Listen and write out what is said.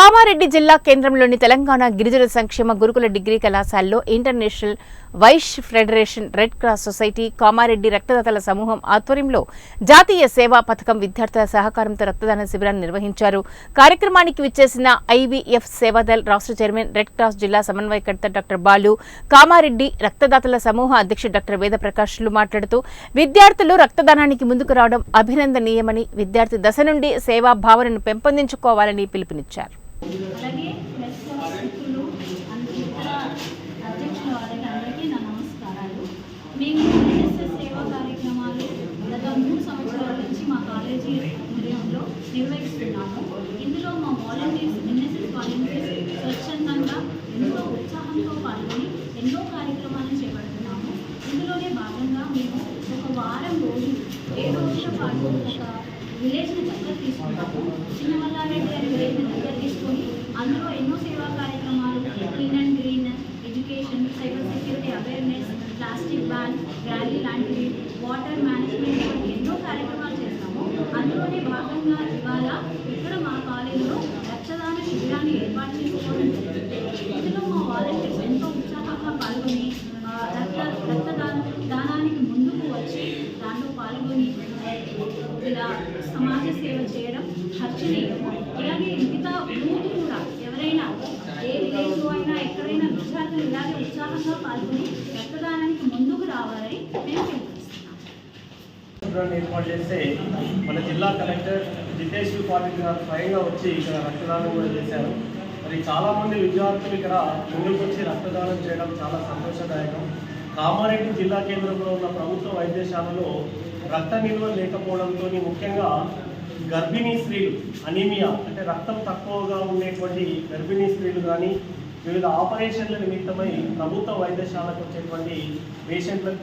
కామారెడ్డి జిల్లా కేంద్రంలోని తెలంగాణ గిరిజన సంక్షేమ గురుకుల డిగ్రీ కళాశాలలో international Vaish federation red cross society Kamareddy రక్తదాతల సమూహం ఆధ్వర్యంలో జాతీయ సేవా పథకం విద్యార్థుల సహకారంతో రక్తదాన శిబిరాన్ని నిర్వహించారు. కార్యక్రమానికి విచ్చేసిన ఐవీఎఫ్ సేవాదల్ రాష్ట్ర చైర్మన్ రెడ్ క్రాస్ జిల్లా సమన్వయకర్త డాక్టర్ బాలు కామారెడ్డి రక్తదాతల సమూహ అధ్యక్షుడు డాక్టర్ వేద ప్రకాష్లు మాట్లాడుతూ విద్యార్థులు రక్తదానానికి ముందుకు రావడం అభినందనీయమని విద్యార్థి దశ నుండి సేవా భావనను పెంపొందించుకోవాలని పిలుపునిచ్చారు. అలాగే ప్రెస్ మిత్రులు అండ్ ఇతర అధ్యక్షుల వారికి అందరికీ నా నమస్కారాలు. మేము ఎన్ఎస్ఎస్ సేవా కార్యక్రమాలు గత మూడు సంవత్సరాల నుంచి మా కాలేజీ ఉదయంలో నిర్వహిస్తున్నాము. ఇందులో మా వాలంటీర్స్ ఎన్ఎస్ఎస్ వాలంటీర్స్ స్వచ్ఛందంగా ఎంతో ఉత్సాహంతో పాల్గొని ఎన్నో కార్యక్రమాలను చేపడుతున్నాము. ఇందులోనే భాగంగా మేము ఒక వారం రోజులు ఏడు రోజుల పాటు ఒక విలేజ్ని దగ్గర తీసుకుంటాము చిన్నమల్లారెడ్డి గారి విలేజ్ని దగ్గర అందులోనే భాగంగా ఇవాళ ఇక్కడ మా కాలేజీలో రక్తదాన శిబిరాన్ని ఏర్పాటు చేసుకోవడం జరిగింది. ఇందులో మా వాలంటీర్స్ ఎంతో ఉత్సాహంగా పాల్గొని రక్త రక్తదాన దానానికి ముందుకు వచ్చి దాంట్లో పాల్గొని ఇలా సమాజ సేవ చేయడం హర్షణీయము ఇలాగే మిగతా యూత్ కూడా ఎవరైనా ఏ విలేజ్లో అయినా ఎక్కడైనా విద్యార్థులు ఇలాగే ఉత్సాహంగా పాల్గొని రక్తదానానికి ముందుకు రావాలని మేము పిలుపునిస్తున్నాం శిబిరాన్ని ఏర్పాటు చేస్తే మన జిల్లా కలెక్టర్ జితేష్ పాటిల్ గారు స్వయంగా వచ్చి ఇక్కడ రక్తదానం కూడా చేశారు. మరి చాలామంది విద్యార్థులు ఇక్కడ ముందుకు వచ్చి రక్తదానం చేయడం చాలా సంతోషదాయకం. కామారెడ్డి జిల్లా కేంద్రంలో ఉన్న ప్రభుత్వ వైద్యశాలలో రక్త నిల్వ లేకపోవడంతో ముఖ్యంగా గర్భిణీ స్త్రీలు అనీమియా అంటే రక్తం తక్కువగా ఉండేటువంటి గర్భిణీ స్త్రీలు కానీ వివిధ ఆపరేషన్ల నిమిత్తమై ప్రభుత్వ వైద్యశాలకు వచ్చేటువంటి పేషెంట్లకు